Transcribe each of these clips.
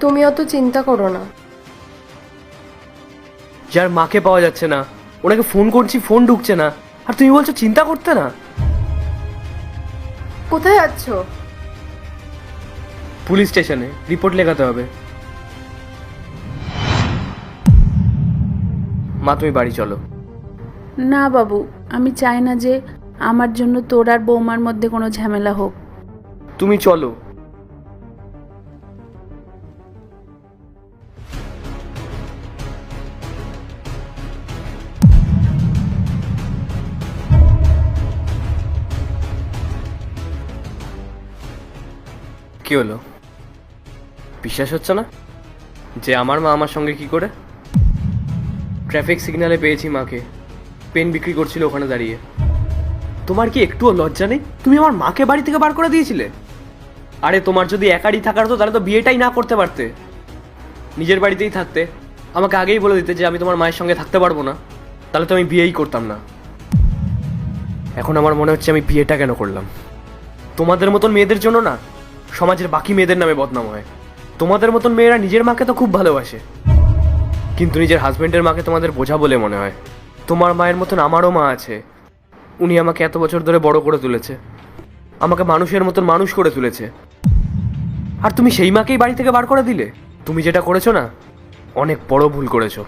তুমি অত চিন্তা করো না। যার মাকে পাওয়া যাচ্ছে না ওনাকে ফোন করছি ফোন ঢুকছে না। আর তুমি বলছো চিন্তা করতে না? কোথায় যাচ্ছ? পুলিশ স্টেশনে রিপোর্ট লেখাতে হবে। মা তুমি বাড়ি চলো। না বাবু আমি চাই না যে আমার জন্য তোর আর বৌমার মধ্যে কোনো ঝামেলা হোক। তুমি চলো। কি হলো? বিশ্বাস হচ্ছে না? যে আমার মা আমার সঙ্গে কি করে? ট্রাফিক সিগনালে পেয়েছি মাকে। পেন বিক্রি করছিল ওখানে দাঁড়িয়ে। তোমার কি একটুও লজ্জা নেই? তুমি আমার মাকে বাড়ি থেকে বার করে দিয়েছিলে? আরে তোমার যদি একারই থাকার হতো, তাহলে তো বিয়েটাই না করতে পারতে। নিজের বাড়িতেই থাকতে। আমাকে আগেই বলে দিতে যে আমি তোমার মায়ের সঙ্গে থাকতে পারব না। তাহলে তো আমি বিয়েই করতাম না। এখন আমার মনে হচ্ছে আমি বিয়েটা কেন করলাম? তোমাদের মতন মেয়েদের জন্য না সমাজের বাকি মেয়েদের নামে বদনাম হয়। তোমাদের মতন মেয়েরা নিজের মাকে তো খুব ভালোবাসে। কিন্তু নিজের হাজবেন্ডের মাকে তোমাদের বোঝা বলে মনে হয়। তোমার মায়ের মতন আমারও মা আছে। উনি আমাকে এত বছর ধরে বড় করে তুলেছে। আমাকে মানুষের মতন মানুষ করে তুলেছে। আর তুমি সেই মাকেই বাড়ি থেকে বার করে দিলে? তুমি যেটা করেছ না, অনেক বড় ভুল করেছ।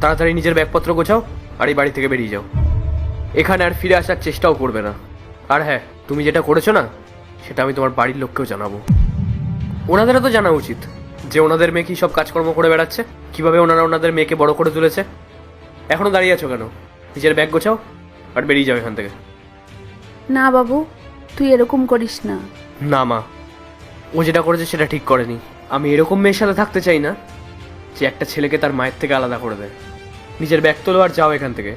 তাড়াতাড়ি নিজের ব্যাগপত্র গোছাও আর এই বাড়ি থেকে বেরিয়ে যাও। এখানে আর ফিরে আসার চেষ্টাও করবে না। আর হ্যাঁ তুমি যেটা করেছ না সেটা আমি তোমার বাড়ির লোককেও জানাব। ওনাদেরও তো জানা উচিত যে ওনাদের মেয়ে কি সব কাজকর্ম করে বেড়াচ্ছে কীভাবে ওনারা ওনাদের মেয়েকে বড় করে তুলেছে। এখনও দাঁড়িয়ে আছো কেন? নিজের ব্যাগ গোছাও আর বেরিয়ে যাও এখান থেকে। না বাবু তুই এরকম করিস না। না মা ও যেটা করেছে সেটা ঠিক করেনি। আমি এরকম মেয়ের সাথে থাকতে চাই না যে একটা ছেলেকে তার মায়ের থেকে আলাদা করে দেয়। নিজের ব্যাগ তোলো আর যাও এখান থেকে।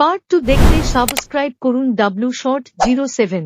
পার্ট টু দেখতে সাবস্ক্রাইব করুন ডাব্লিউ শর্ট জিরো সেভেন